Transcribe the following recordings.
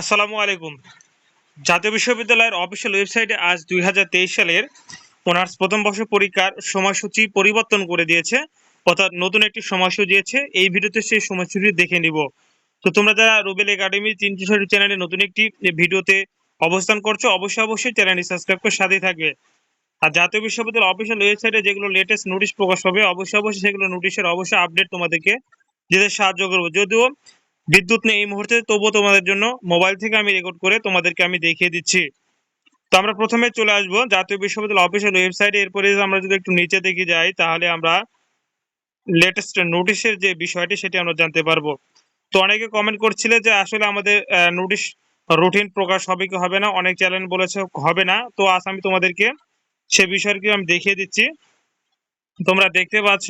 আসসালামু আলাইকুম। জাতীয় বিশ্ববিদ্যালয়ের অফিসিয়াল ওয়েবসাইটে আজ দুই হাজার তেইশ সালের অনার্স প্রথম বর্ষ পরীক্ষার সময়সূচি পরিবর্তন করে দিয়েছে, অর্থাৎ নতুন একটি সময়সূচি দিয়েছে। এই ভিডিওতে সেই সময়সূচি দেখে নিব। তো তোমরা যারা রুবেল একাডেমি তিনটি চ্যানেলে নতুন একটি ভিডিওতে অবস্থান করছ, অবশ্যই অবশ্যই চ্যানেলটি সাবস্ক্রাইব করে সাথেই থাকবে। আর জাতীয় বিশ্ববিদ্যালয় অফিসিয়াল ওয়েবসাইটে যেগুলো লেটেস্ট নোটিশ প্রকাশ হবে, অবশ্যই অবশ্যই সেগুলো নোটিশের অবশ্যই আপডেট তোমাদেরকে যেতে সাহায্য করব। যদিও বিদ্যুৎ নেই এই মুহূর্তে, তবুও তোমাদের জন্য মোবাইল থেকে আমি রেকর্ড করে তোমাদেরকে আমি দেখিয়ে দিচ্ছি। তো আমরা প্রথমে চলে আসব, জাতীয় বিশ্ববিদ্যালয় অফিসিয়াল ওয়েবসাইটে এরপরে আমরা যদি একটু নিচে দেখে যাই, তাহলে আমরা লেটেস্ট নোটিশের যে বিষয়টি, সেটি আমরা জানতে পারব। তো অনেকে কমেন্ট করছিলে যে আসলে আমাদের নোটিশ রুটিন প্রকাশ হবে কি হবে না? অনেক চ্যানেল বলেছে হবে না। তো আজ আমি তোমাদেরকে সে বিষয়টি আমি দেখিয়ে দিচ্ছি। তোমরা দেখতে পাচ্ছ,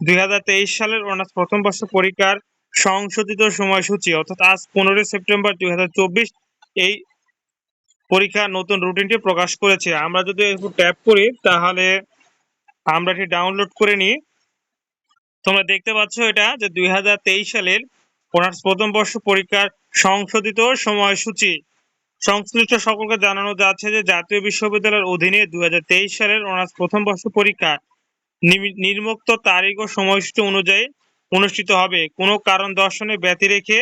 দুই হাজার তেইশ সালের অনার্স প্রথম বর্ষ পরীক্ষার সংশোধিত সময়সূচি, অর্থাৎ আজ পনেরোই সেপ্টেম্বর দুই হাজার চব্বিশ, এই পরীক্ষা নতুন রুটিনটি প্রকাশ করেছে। আমরা যদি একটু ট্যাপ করি, তাহলে আমরা এটি ডাউনলোড করে নিই। তোমরা দেখতে পাচ্ছ এটা, যে দুই হাজার তেইশ সালের অনার্স প্রথম বর্ষ পরীক্ষার সংশোধিত সময়সূচি। সংশ্লিষ্ট সকলকে জানানো যাচ্ছে যে জাতীয় বিশ্ববিদ্যালয়ের অধীনে দুই হাজার তেইশ সালের অনার্স প্রথম বর্ষ পরীক্ষা নির্মুক্ত তারিখ ও সময়সূচি অনুযায়ী অনুষ্ঠিত হবে। কোনো কারণ দর্শনে ব্যতি রেখে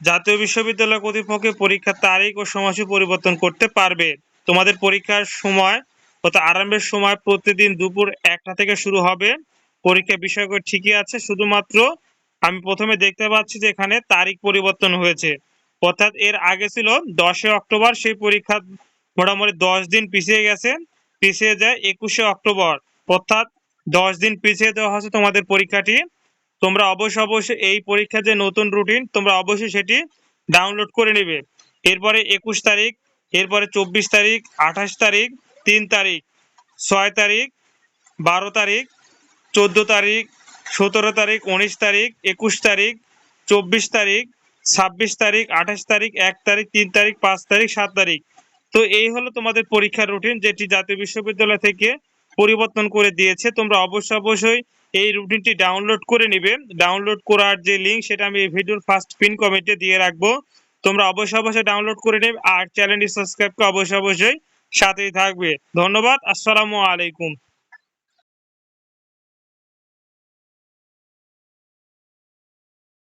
জাতীয় বিশ্ববিদ্যালয় কর্তৃপক্ষ পরীক্ষার তারিখ ও সময়সূচি পরিবর্তন করতে পারবে। তোমাদের পরীক্ষার সময় অর্থাৎ আরম্ভের সময় প্রতিদিন দুপুর একটা থেকে শুরু হবে। পরীক্ষা বিষয়গুলো ঠিকই আছে, শুধুমাত্র আমি প্রথমে দেখতে পাচ্ছি যে এখানে তারিখ পরিবর্তন হয়েছে। অর্থাৎ এর আগে ছিল দশই অক্টোবর, সেই পরীক্ষা মোটামুটি দশ দিন পিছিয়ে গেছে, পিছিয়ে যায় একুশে অক্টোবর। অর্থাৎ দশ দিন পিছিয়ে দেওয়া হচ্ছে তোমাদের পরীক্ষাটি। তোমরা অবশ্য অবশ্যই এই পরীক্ষার যে নতুন রুটিন তোমরা অবশ্যই সেটি ডাউনলোড করে নেবে। এরপরে একুশ তারিখ, এরপরে চব্বিশ তারিখ, আঠাশ তারিখ, তিন তারিখ, ছয় তারিখ, বারো তারিখ, চোদ্দ তারিখ, সতেরো তারিখ, উনিশ তারিখ, একুশ তারিখ, চব্বিশ তারিখ, ছাব্বিশ তারিখ, আঠাশ তারিখ, এক তারিখ, তিন তারিখ, পাঁচ তারিখ, সাত তারিখ। তো এই হলো তোমাদের পরীক্ষার রুটিন যেটি জাতীয় বিশ্ববিদ্যালয় থেকে পরিবর্তন করে দিয়েছে। তোমরা অবশ্য অবশ্যই এই রুটিনটি ডাউনলোড করে নিবে। ডাউনলোড করার যে লিঙ্ক সেটা আমি এই ভিডিওর ফার্স্ট পিন কমেন্টে দিয়ে রাখব। তোমরা অবশ্যই অবশ্যই ডাউনলোড করে নেবে আর চ্যানেলটি সাবস্ক্রাইব করে অবশ্যই অবশ্যই সাথেই থাকবে। ধন্যবাদ, আসসালামু আলাইকুম।